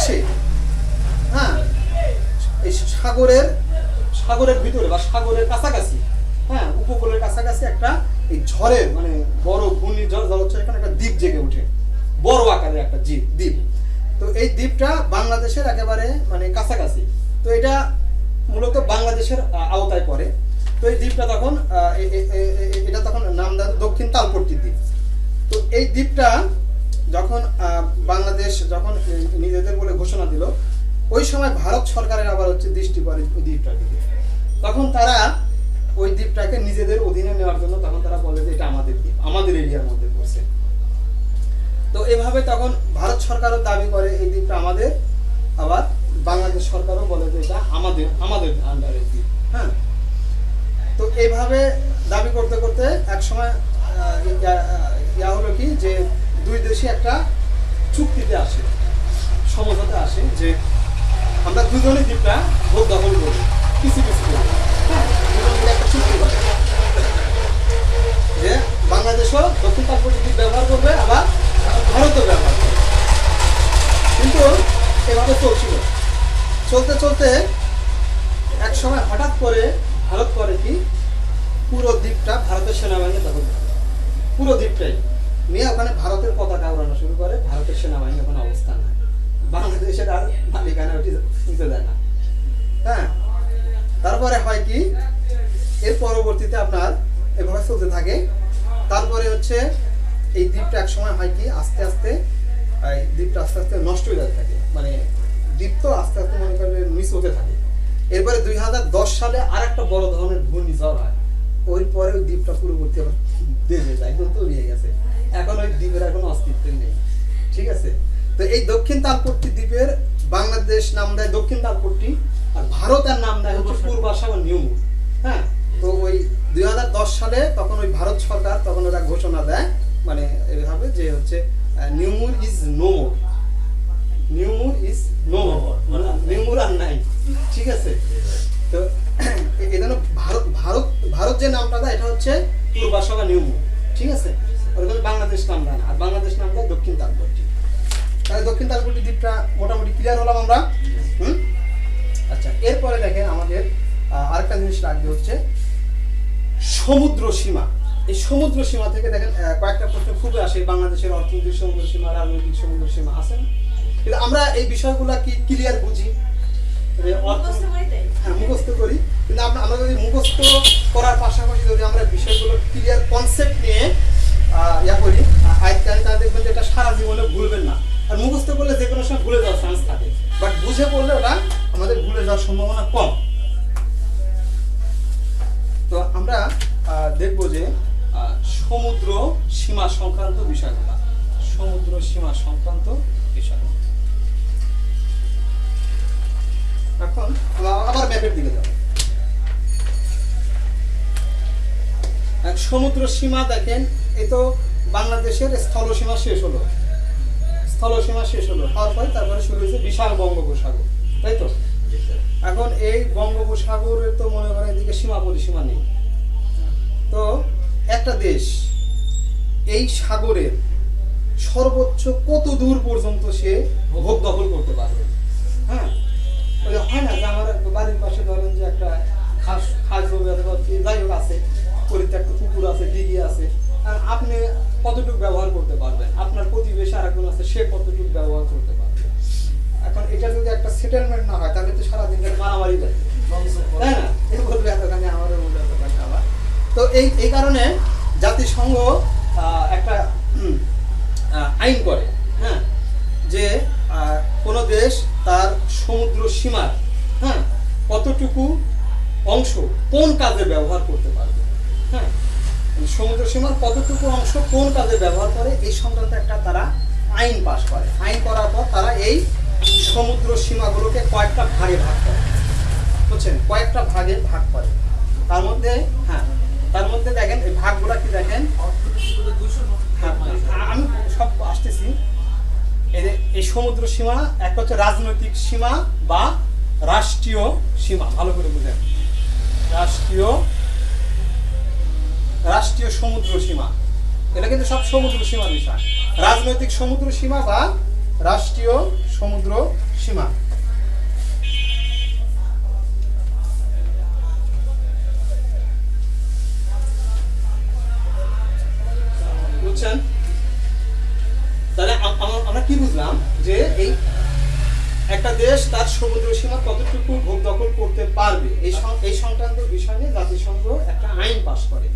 পাশে। হ্যাঁ এই সাগরের সাগরের ভিতরে বা সাগরের কাছাকাছি হ্যাঁ উপকূলের কাছাকাছি একটা এই ঝড়ের মানে বড় ঘূর্ণিঝড় ঝড় হচ্ছে এখানে একটা দ্বীপ জেগে ওঠে। বড় আকারের একটা দ্বীপ দ্বীপ। তো এই দ্বীপটা বাংলাদেশের একেবারে মানে কাছাকাছি। তো এটা মূলত বাংলাদেশের আওতায় পড়ে। তো এই দ্বীপটা তখন এটা তখন নাম দক্ষিণ তালপট্টি দ্বীপ। তো এই দ্বীপটা যখন বাংলাদেশ যখন নিজেদের বলে ঘোষণা দিল, ওই সময় ভারত সরকারের আবার হচ্ছে দৃষ্টি পড়ে ওই দ্বীপটার দিকে তখন তারা ওই দ্বীপটাকে নিজেদের অধীনে নেওয়ার জন্য তখন তারা বলে যে এটা আমাদের দ্বীপ, আমাদের এরিয়ার মধ্যে পড়ছে। তো এভাবে তখন ভারত সরকারও দাবি করে এই দ্বীপটা আমাদের, আবার বাংলাদেশ সরকারও বলে যে এটা আমাদের আমাদের আন্ডারের দ্বীপ হ্যাঁ? তো এইভাবে দাবি করতে করতে এক সময় ইয়া হলো কি যে দুই দেশে একটা চুক্তিতে আসে সমঝোতে আসে যে আমরা দুজনে দ্বীপটা ভোট দখল করব, কিছু কিছু করব। হ্যাঁ দুজন একটা চুক্তি করে যে বাংলাদেশও দক্ষিণ তাৎপর্য দ্বীপ ব্যবহার করবে, আবার ভারতও ব্যবহার করবে। কিন্তু এভাবে চলছিল। চলতে চলতে এক সময় হঠাৎ করে ভারত করে কি, পুরো দ্বীপটা ভারতের সেনাবাহিনী দখল পুরো দ্বীপটাই। নিয়ে ওখানে ভারতের পতাকা উড়ানো শুরু করে, ভারতের সেনাবাহিনী ওখানে অবস্থান নেয়। বাংলাদেশের আর মালিকানা ওটি নিতে দেয় না। হ্যাঁ তারপরে হয় কি? এর পরবর্তীতে আপনার এভাবে চলতে থাকে। তারপরে হচ্ছে এই দ্বীপটা এক সময় হয় কি? আস্তে আস্তে দ্বীপটা আস্তে আস্তে নষ্ট হয়ে যেতে থাকে। মানে দ্বীপ তো আস্তে আস্তে মনে করেন মিস হতে থাকে। এরপরে দুই হাজার দশ সালে আর একটা বড় ধরনের ঘূর্ণিঝড় হয়। ওই পরে ওই দ্বীপটা পূর্ববর্তী এই দক্ষিণ তালপট্টি দ্বীপের বাংলাদেশ নাম দেয় দক্ষিণ তালপট্টি আর ভারতের নাম দেয় হচ্ছে পূর্বাশা বা নিউমুর হ্যাঁ? তো ওই দুই হাজার দশ সালে তখন ওই ভারত সরকার তখন ওরা ঘোষণা দেয় মানে এভাবে যে হচ্ছে New Moore is no more. New Moore is no more. New Moore আর নাই। ঠিক আছে? তো এই জন্য ভারত ভারত ভারত যে নামটা দেয় এটা হচ্ছে পূর্বাশা বা নিউমুর ঠিক আছে? ওরকম বাংলাদেশ নাম দেয় না। আর বাংলাদেশ নাম দেয় দক্ষিণ তালপট্টি। তাহলে দক্ষিণ তালপট্টি দ্বীপটা মোটামুটি ক্লিয়ার হলাম আমরা। হুম? আচ্ছা এরপরে দেখেন আমাদের আরেকটা জিনিস লাগবে হচ্ছে সমুদ্র সীমা। এই সমুদ্র সীমা থেকে দেখেন কয়েকটা প্রশ্ন খুবই আসে বাংলাদেশের অর্থনৈতিক সমুদ্র সীমা রাজনৈতিক সমুদ্র সীমা আছে কিন্তু আমরা এই বিষয়গুলো কি ক্লিয়ার বুঝি? হ্যাঁ মুখস্থ করি। কিন্তু আমরা যদি মুখস্থ করার পাশাপাশি যদি আমরা বিষয়গুলো ক্লিয়ার কনসেপ্ট নিয়ে ইয়া করি আয়তকারী তাহলে দেখবেন যে এটা সারা জীবনে ভুলবেন না। আর মুখস্থ করলে যে কোনো সময় ভুলে যাওয়ার চান্স থাকে। বাট বুঝে পড়লে ওটা আমাদের ভুলে যাওয়ার সম্ভাবনা কম। তো আমরা দেখব যে সমুদ্র সীমা সংক্রান্ত বিষয়গুলো। সমুদ্র সীমা সংক্রান্ত বিষয় এখন আবার ম্যাপের দিকে যাব। সমুদ্র সীমা দেখেন, এ তো বাংলাদেশের স্থল সীমা শেষ হলো। স্থল সীমা শেষ হলো, হওয়ার পরে তারপরে শুরু হয়েছে বিশাল বঙ্গোপসাগর, তাই তো? এখন এই বঙ্গোপসাগরের তো মনে করেন এদিকে সীমা পরিসীমা নেই। তো একটা দেশ, এই সাগরের সর্বোচ্চ কত দূর পর্যন্ত সে ভোগ দখল করতে পারবে? হ্যাঁ? ওই হয় না যে আমার বাড়ির পাশে ধরেন যে একটা খাস খাস জমি অথবা যাই হোক আছে, পরিত্যক্ত পুকুর আছে দিঘি আছে। আপনি কতটুকু ব্যবহার করতে পারবেন আপনার প্রতিবেশী আরেকজন আছে, সে কতটুকু ব্যবহার করতে পারবে? এখন এটা যদি একটা সেটেলমেন্ট না হয়, তাহলে তো সারাদিন মারামারি যায় না? এতখানি তো এই এই কারণে জাতিসংঘ একটা আইন করে হ্যাঁ? যে কোনো দেশ তার সমুদ্র সীমার হ্যাঁ? কতটুকু অংশ কোন কাজে ব্যবহার করতে পারবে হ্যাঁ? সমুদ্র সীমার কতটুকু অংশ কোন কাজে ব্যবহার করে এই সংক্রান্ত একটা তারা আইন পাশ করে। আইন করার পর তারা এই সমুদ্র সীমাগুলোকে কয়েকটা ভাগে ভাগ করে। বুঝছেন? কয়েকটা ভাগে ভাগ করে। তার মধ্যে হ্যাঁ তার মধ্যে দেখেন এই ভাগগুলো কি দেখেন? হ্যাঁ, আমি সব আসতেছি। এই সমুদ্র সীমা একটা হচ্ছে রাজনৈতিক সীমা বা রাষ্ট্রীয় সীমা ভালো করে বুঝেন রাষ্ট্রীয় রাষ্ট্রীয় সমুদ্র সীমা। এটা কিন্তু সব সমুদ্র সীমা বিষয়। রাজনৈতিক সমুদ্র সীমা বা রাষ্ট্রীয় সমুদ্র সীমা। বুঝছেন? তাহলে আম- আম- আমরা কি বুঝলাম? যে এই একটা দেশ তার সমুদ্র সীমা কতটুকু ভোগ দখল করতে পারবে? এই সংক্রান্ত বিষয় নিয়ে জাতিসংঘ একটা আইন পাশ করে।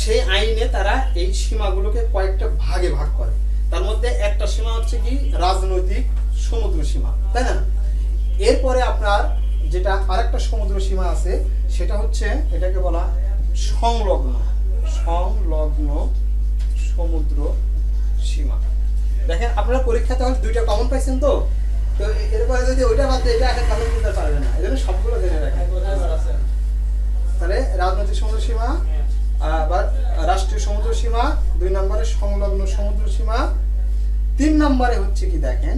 সেই আইনে তারা এই সীমাগুলোকে কয়েকটা ভাগে ভাগ করে। তার মধ্যে একটা সীমা হচ্ছে কি? রাজনৈতিক সমুদ্র সীমা, তাই না? এরপরে আপনার যেটা আরেকটা সমুদ্র সীমা আছে, সেটা হচ্ছে এটাকে বলা সংলগ্ন সংলগ্ন সমুদ্র সীমা। দেখেন, আপনারা পরীক্ষাতে হলে দুইটা কমন পাইছেন তো? তো এরপরে যদি ওইটা বাদ দিয়ে, এটা একটা কমন করতে পারবে না। এই জন্য সবগুলো জেনে রাখেন। তাহলে রাজনৈতিক সমুদ্র সীমা রাষ্ট্রীয় সমুদ্র সীমা, দুই নম্বরে সংলগ্ন সমুদ্র সীমা, তিন নম্বরে হচ্ছে কি দেখেন,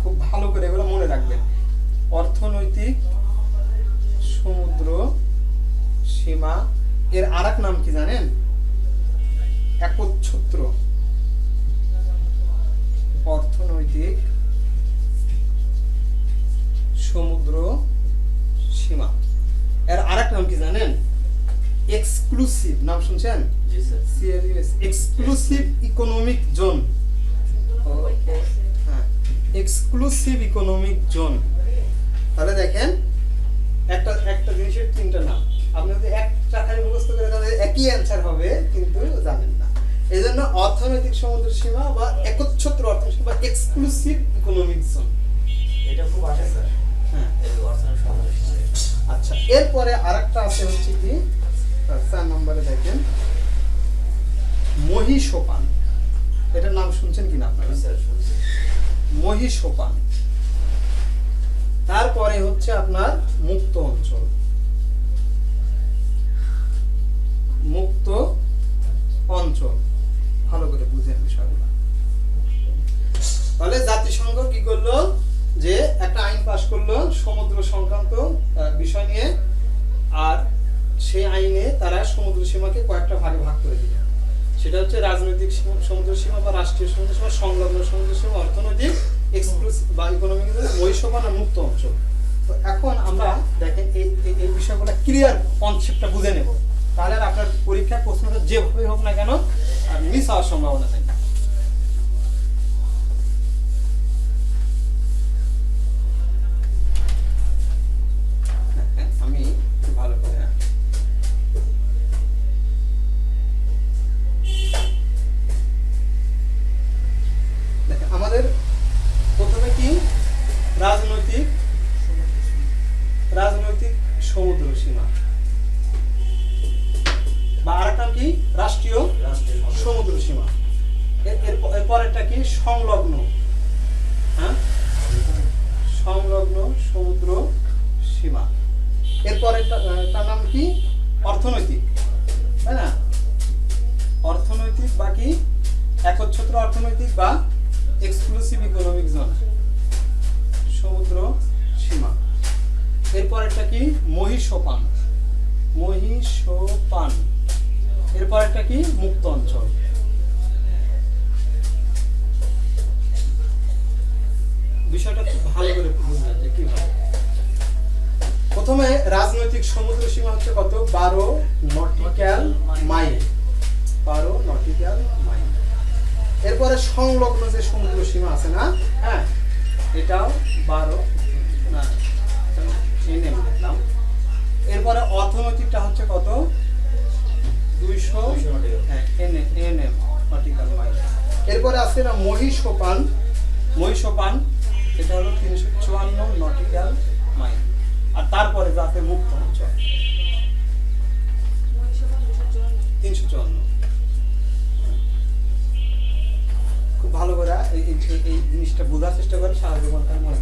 খুব ভালো করে এগুলো মনে রাখবেন, অর্থনৈতিক সমুদ্র সীমা, এর আর নাম কি জানেন? Economic zone. তাহলে দেখেন একটা একটা জিনিসের তিনটা নাম। আপনি যদি একটা খালি মুখস্থ করে তাহলে একই অ্যান্সার হবে কিন্তু জানেন না। এই জন্য অর্থনৈতিক সমুদ্র সীমা বা একচ্ছত্র অর্থনৈতিক সীমা এক্সক্লুসিভ ইকোনমিক জোন এটা খুব আসে স্যার। হ্যাঁ। আচ্ছা এরপরে আরেকটা আছে হচ্ছে কি? চার নম্বরে দেখেন। মহিষোপান। এটার নাম শুনছেন কিনা আপনারা? স্যার শুনছি। মহিষোপান। তারপরে হচ্ছে আপনার মুক্ত অঞ্চল। মুক্ত অঞ্চল। ভালো করে বুঝেন বিষয়গুলো। তাহলে জাতিসংঘ কি করল? যে একটা আইন পাশ করল সমুদ্র সংক্রান্ত বিষয় নিয়ে, আর সেই আইনে তারা সমুদ্র সীমাকে কয়েকটা ভাগে ভাগ করে দিল। সেটা হচ্ছে রাজনৈতিক সীমা- সমুদ্র সীমা বা রাষ্ট্রীয় সমুদ্র সীমা, সংলগ্ন সমুদ্র সীমা, অর্থনৈতিক এক্সক্লুসিভ বা ইকোনমিক বৈষম্য আর মুক্ত অঞ্চল। তো এখন আমরা দেখেন এই, এই- বিষয়গুলো ক্লিয়ার কনসেপ্টটা বুঝে নেব। তাহলে আপনার পরীক্ষার প্রশ্নটা যেভাবে হোক না কেন মিস হওয়ার সম্ভাবনা নেই তার নাম কি? অর্থনৈতিক। তাই না? অর্থনৈতিক বা কি? একচ্ছত্র অর্থনৈতিক বা এক্সক্লুসিভ ইকোনমিক জোন সমুদ্র সীমা। এরপরেরটা কি? মহিষোপান। মহিষোপান। এরপর একটা কি? মুক্ত অঞ্চল। বিষয়টা খুব ভালো করে বুঝলেন যে কীভাবে প্রথমে রাজনৈতিক সমুদ্র সীমা হচ্ছে কত? বারো নটিক্যাল মাইল। বারো নটিক্যাল মাইল। এরপরে সংলগ্ন যে সমুদ্র সীমা আছে না হ্যাঁ এটাও বারো, না এনএম লিখলাম। এরপরে অর্থনৈতিকটা হচ্ছে কত? দুইশো। হ্যাঁ এনএম নটিক্যাল মাইল। এরপরে আছে না মহিষোপান। মহিষোপান, এটা হলো তিনশো চুয়ান্ন নটিক্যাল মাইল। আর তারপরে যাতে মুক্ত অঞ্চল তিনশো চুয়ান্ন। খুব ভালো করে এই জিনিসটা বোঝার চেষ্টা করে সারা জীবন তার মনে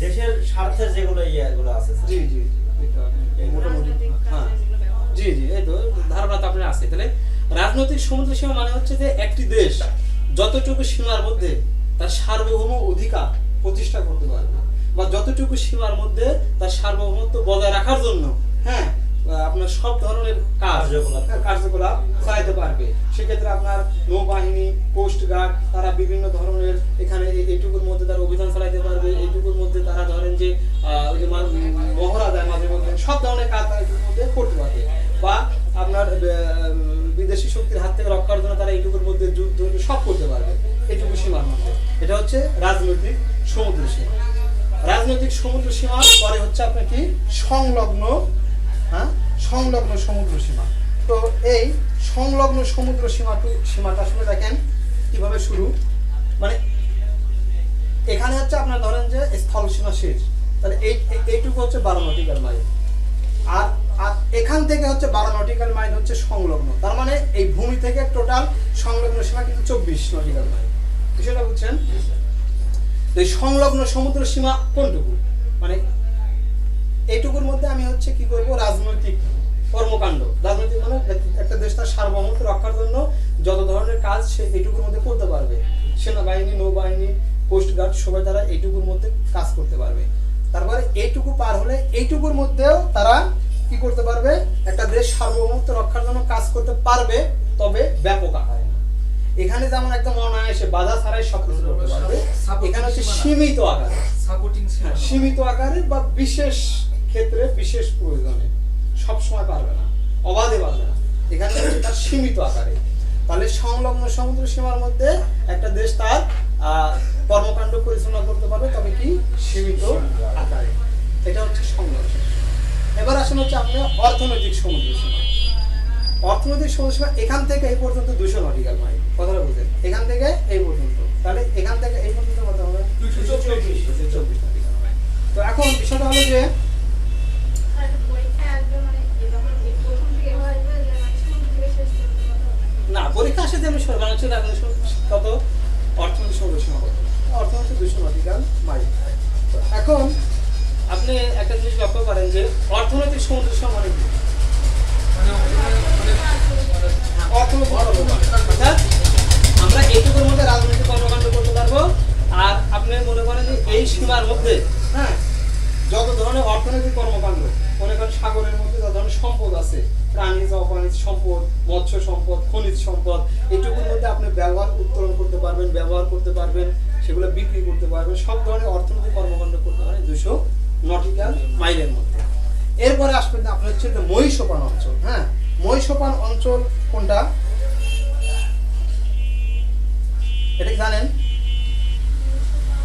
দেশের স্বার্থে যেগুলো ইয়েগুলো আছে জি জি মোটামুটি হ্যাঁ। জি জি এই তো ধারণা তো আপনার আছে। তাহলে রাজনৈতিক সমুদ্র সীমা মানে হচ্ছে যে একটি দেশ যতটুকু সীমার মধ্যে তার সার্বভৌম অধিকার প্রতিষ্ঠা করতে পারবে বা যতটুকু সীমার মধ্যে তার সার্বভৌমত্ব বজায় রাখার জন্য হ্যাঁ আপনার সব ধরনের কার্যকলাপ। হ্যাঁ, কার্যকলাপ চালাইতে পারবে। সেক্ষেত্রে আপনার নৌবাহিনী কোস্ট গার্ড তারা বিভিন্ন ধরনের এখানে এইটুকুর মধ্যে তারা অভিযান চালাইতে পারবে। এইটুকুর মধ্যে তারা ধরেন যে মহড়া দেয় মাঝে মধ্যে সব ধরনের কাজ তারা মধ্যে করতে পারবে। বা আপনার বিদেশি শক্তির হাত থেকে রক্ষার জন্য তারা এইটুকুর মধ্যে যুদ্ধ সব করতে পারবে। এইটুকু সীমার মধ্যে। এটা হচ্ছে রাজনৈতিক সমুদ্র সীমা। রাজনৈতিক সমুদ্র সীমার পরে হচ্ছে আপনার কি? সংলগ্ন হ্যাঁ? সংলগ্ন সমুদ্র সীমা। তো এই সংলগ্ন সমুদ্র সীমাটু, সীমাটা আসলে দেখেন কীভাবে শুরু? মানে এখানে হচ্ছে আপনার ধরেন যে স্থল সীমা শেষ। তাহলে এই এই- এইটুকু হচ্ছে বারো নটিক্যাল মাইল। আর আর এখান থেকে হচ্ছে বারো নটিক্যাল মাইল হচ্ছে সংলগ্ন। তার মানে এই ভূমি থেকে টোটাল সংলগ্ন সীমা কিন্তু চব্বিশ নটিক্যাল মাইল। বিষয়টা বুঝছেন সংলগ্ন সমুদ্র সীমা কোনটুকু? মানে এইটুকুর মধ্যে আমি হচ্ছে কি করব রাজনৈতিক কর্মকাণ্ড। রাজনৈতিক মানে একটা দেশ তার সার্বভৌমত্ব রক্ষার জন্য যত ধরনের কাজ সে এইটুকুর মধ্যে করতে পারবে। সেনাবাহিনী নৌবাহিনী কোস্ট গার্ড সবাই তারা এইটুকুর মধ্যে কাজ করতে পারবে। তারপরে এইটুকু পার হলে এইটুকুর মধ্যেও তারা কি করতে পারবে? একটা দেশ সার্বভৌমত্ব রক্ষার জন্য কাজ করতে পারবে তবে ব্যাপক আকারে না। এখানে যেমন একদম অনায়াসে বাধা ছাড়াই সব করতে পারবে। এখানে হচ্ছে সীমিত আকারে। সাপোর্টিং সীমিত আকারে বা বিশেষ ক্ষেত্রে বিশেষ প্রয়োজনে সব সময় পারবে না অবাধে পারবে না। এখানে তার সীমিত আকারে। তাহলে সংলগ্ন সমুদ্র সীমার মধ্যে একটা দেশ তার কর্মকাণ্ড পরিচালনা করতে পারবে তবে কি? সীমিত আকারে। এটা হচ্ছে সংলগ্ন। এবার আসুন হচ্ছে আপনার অর্থনৈতিক সমুদ্র সীমা। অর্থনৈতিক সমুদ্র সীমা এখান থেকে এই পর্যন্ত দুশো নটিক্যাল মাইল। কথাটা বুঝেন এখান থেকে এই পর্যন্ত। তাহলে এখান থেকে এই পর্যন্ত কত হবে? 224 চব্বিশ। মাইল। তো এখন বিষয়টা হলো যে আর একটা পরীক্ষায় আসবে মানে এরকম এই প্রথম থেকে এভাবে আসবে যে মানে শুরু থেকে শেষ পর্যন্ত কথা হবে। না পরীক্ষা আসে যে আমি হচ্ছে রাজনীতি কত? অর্থনীতি সমস্যা কত অর্থনীতি দুশো নটিক্যাল মাইল। এখন আপনি একটা জিনিস লক্ষ্য করেন যে অর্থনৈতিক সমুদ্র মানে মানে মানে কর্মকাণ্ড অর্থাৎ আমরা এইটুকুর মধ্যে রাজনৈতিক কর্মকাণ্ড করতে পারব আর আপনি মনে করেন যে এই সীমার মধ্যে হ্যাঁ যত ধরনের অর্থনৈতিক কর্মকাণ্ড, মনে করেন সাগরের মধ্যে যত ধরনের সম্পদ আছে প্রাণীজ অপ্রাণীজ সম্পদ, মৎস্য সম্পদ, খনিজ সম্পদ, এটুকুর মধ্যে আপনি ব্যবহার উত্তোলন করতে পারবেন, ব্যবহার করতে পারবেন, সেগুলো বিক্রি করতে পারবেন, সব ধরনের অর্থনৈতিক কর্মকাণ্ড করতে পারেন দুশো নটিক্যাল মাইলের মধ্যে। এরপরে আসবেন আপনার হচ্ছে মহিষোপান অঞ্চল হ্যাঁ? মহিষোপান অঞ্চল কোনটা? এটা জানেন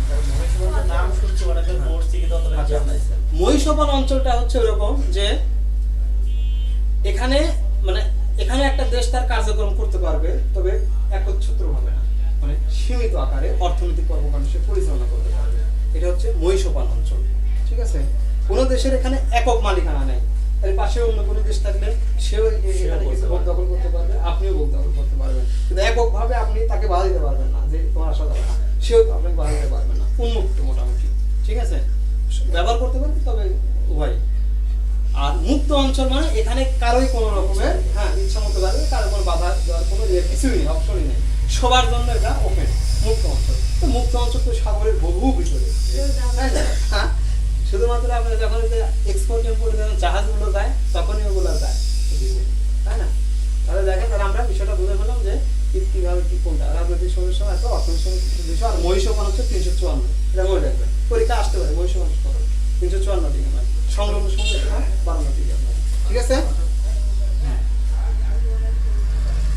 মহেশগঞ্জের নাম শুনছি অনেকদিন পড়ছি কিন্তু অতটা আচ্ছা। জ্ঞান নাই স্যার মহিষোপান অঞ্চলটা হচ্ছে ওরকম যে এখানে মানে এখানে একটা দেশ তার কার্যক্রম করতে পারবে তবে একচ্ছত্র হবে না। মানে সীমিত আকারে অর্থনৈতিক কর্মকাণ্ড সে পরিচালনা করতে পারবে। এটা হচ্ছে মহিষোপান অঞ্চল ঠিক আছে? কোনো দেশের এখানে একক মালিকানা নেই। এর পাশে অন্য কোনো দেশ থাকলে সেও এখানে কিছু ভোগ দখল করতে পারবে আপনিও ভোগ দখল করতে পারবেন। কিন্তু এককভাবে আপনি তাকে বাধা দিতে পারবেন না যে তোমার আসা যাবে না সেও আপনাকে বাধা দিতে পারবে উন্মুক্ত মোটামুটি। ঠিক আছে? ব্যবহার করতে পারবেন তবে উভয়। আর মুক্ত অঞ্চল মানে এখানে কারোই কোনো রকমের হ্যাঁ ইচ্ছা মতো পারবে কারও কোনো বাধা দেওয়ার কোনো ইয়ে কিছুই নেই অপশনই নেই। সবার জন্য এটা ওপেন মুক্ত অঞ্চল। তো মুক্ত অঞ্চল তো সাগরের বহু ভিতরে হ্যাঁ? শুধুমাত্র আপনার যখন এক্সপোর্ট ইম্পোর্ট জাহাজগুলো যায় তখনই ওগুলো যায় তাই না তাহলে দেখেন তাহলে আমরা বিষয়টা বুঝে ফেলাম যে কি- কীভাবে কি কোনটা রাজনৈতিক হচ্ছে তিনশো চুয়ান্ন। মনে পরীক্ষা আসতে পারে মহিষপান কত তিনশো চুয়ান্ন নয় সংলগ্ন দিকে ঠিক আছে?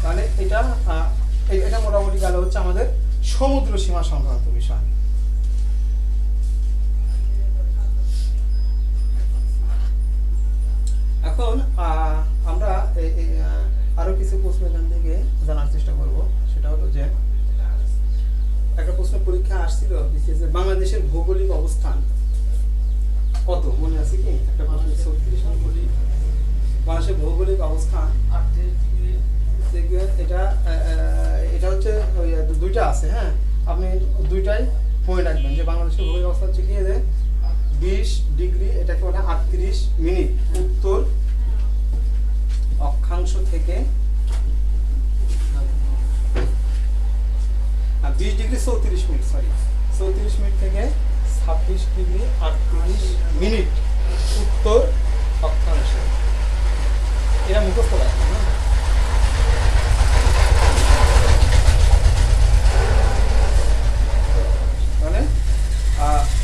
তাহলে এটা এটা মোটামুটি গেল হচ্ছে আমাদের সমুদ্র সীমা সংক্রান্ত বিষয়। আসছিল এর বাংলাদেশের ভৌগোলিক অবস্থান। কত? মনে আছে কি? একটা ছত্রিশ বাংলাদেশের ভৌগোলিক অবস্থান। এটা এটা হচ্ছে, ওই দুইটা আছে হ্যাঁ? আপনি দুইটাই পয়েন্ট রাখবেন যে বাংলাদেশের ভৌগোলিক অবস্থা হচ্ছে কি? যে বিশ ডিগ্রি, এটাকে বলে আটত্রিশ মিনিট। উত্তর অক্ষাংশ থেকে বিশ ডিগ্রি চৌত্রিশ মিনিট সরি চৌত্রিশ মিনিট থেকে ছাব্বিশ ডিগ্রি আটত্রিশ মিনিট উত্তর অক্ষাংশে। এটা মুখস্থ রাখবেন হ্যাঁ মানে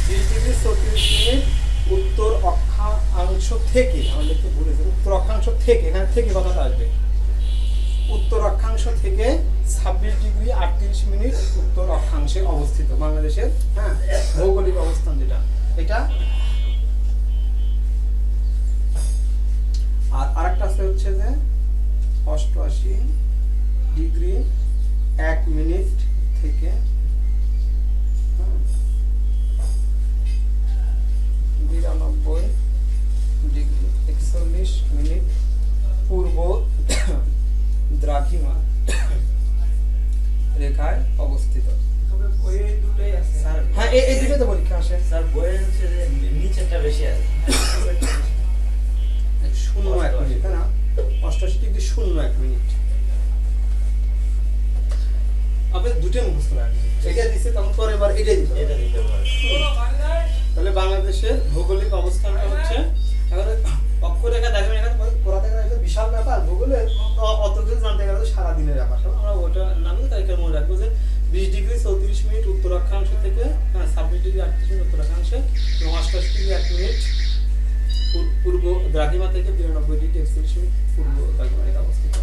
বিশ ডিগ্রি চৌত্রিশ মিনিট উত্তর অক্ষাংশ থেকে, আমরা লিখতে ভুলেছি উত্তর অক্ষাংশ থেকে, এখানে থেকে কথাটা আসবে। উত্তর অক্ষাংশ থেকে ছাব্বিশ ডিগ্রি আটত্রিশ মিনিট উত্তর অক্ষাংশে অবস্থিত, বাংলাদেশের হ্যাঁ ভৌগোলিক অবস্থান যেটা। এটা আর আরেকটা আছে হচ্ছে যে অষ্টআশি ডিগ্রি এক মিনিট থেকে বিরানব্বই ডিগ্রি, একচল্লিশ মিনিট পূর্ব দ্রাঘিমা রেখায় অবস্থিত। তবে দুটোই হ্যাঁ এই এই দুটোতে পরীক্ষা আসে? স্যার বইয়ের হচ্ছে নিচেরটা বেশি আছে। শূন্য এক মিনিট তাই না? অষ্টআশি ডিগ্রি শূন্য এক মিনিট। আপনি দুটোই মুখস্থ এটা দিচ্ছে তখন পরে এবার এটাই দিতে এটা দিতে পারে তাহলে বাংলাদেশের ভৌগোলিক অবস্থানটা হচ্ছে অক্ষরেখা দেখবেন এখানে বিশাল ব্যাপার, ভূগোলে অ- অত কিছু জানতে গেলে সারাদিনের ব্যাপার আমরা ওটা নামে তারিখের মনে রাখব যে বিশ ডিগ্রি চৌত্রিশ মিনিট উত্তর অক্ষাংশ থেকে হ্যাঁ ছাব্বিশ ডিগ্রি আটত্রিশ মিনিট উত্তর এবং অষ্টাশি ডিগ্রি এক মিনিট পূর্ব দ্রাঘিমা থেকে বিরানব্বই ডিগ্রি একচল্লিশ মিনিট পূর্ব দ্রাঘিমা অবস্থিত।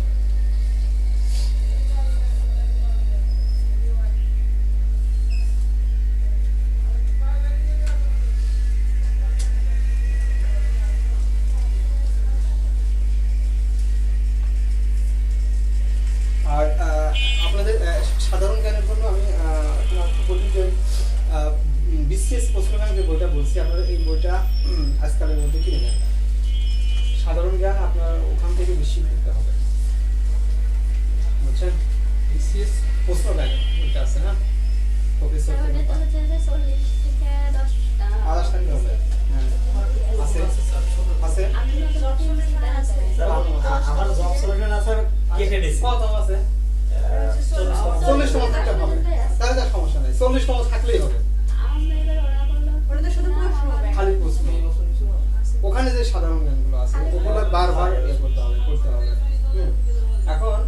কেটে নিছি। কত আছে? চল্লিশ চল্লিশতম থাকতে হবে। তাহলে তার সমস্যা নেই। চল্লিশতম থাকলেই হবে। আমাদের ওরা বলল ওটা তো শুধু প্রশ্ন হবে। খালি প্রশ্ন। ওখানে যে সাধারণ জ্ঞানগুলো আছে ওগুলো বারবার ইয়ে করতে হবে করতে হবে। হুম। এখন।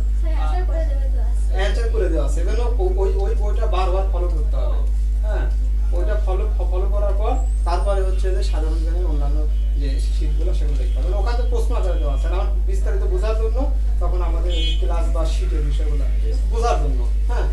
অ্যান্সার করে দেওয়া আছে। এজন্য ওই ওই বইটা বারবার ফলো করতে হবে। হ্যাঁ। ওইটা ফলো ফলো করার পর তারপরে হচ্ছে যে সাধারণ জ্ঞানের অন্যান্য যে শীটগুলো সেগুলো দেখতে হবে। মানে ওখানে প্রশ্ন আকারে দেওয়া আছে। আমার বিস্তারিত বোঝার জন্য তখন আমাদের ক্লাস বা শীটের বিষয়গুলো বোঝার জন্য। হ্যাঁ